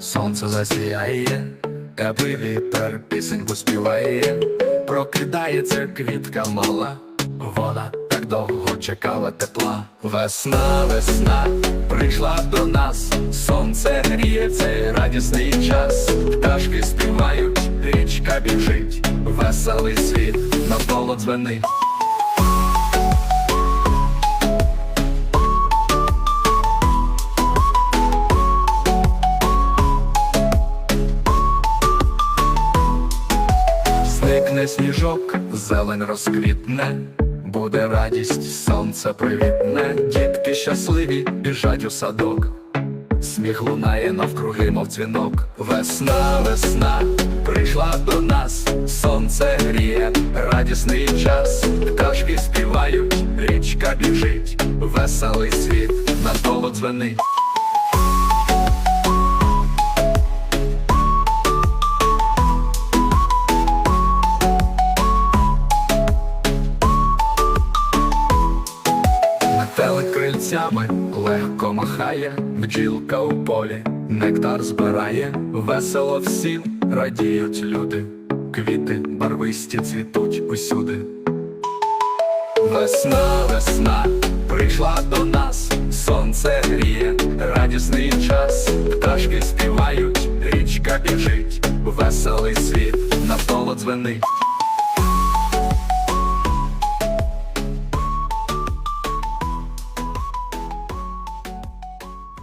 сонце засіяє, аби вітер пісеньку співає, прокидається квітка мала, вона так довго чекала тепла. Весна, весна прийшла до нас, сонце гріє цей радісний час, пташки співають, річка біжить, веселий світ навколо дзвенить. Зникне сніжок, зелень розквітне, буде радість, сонце привітне, дітки щасливі біжать у садок, сміх лунає навкруги, мов дзвінок. Весна, весна прийшла до нас, сонце гріє, радісний час, пташки співають, річка біжить, веселий світ навколо дзвенить. Метелик крильцями легко махає, бджілка у полі, нектар збирає, весело всім радіють люди, квіти барвисті цвітуть усюди. Весна, весна прийшла до нас, сонце гріє, радісний час, пташки співають, річка біжить, веселий світ навколо дзвенить.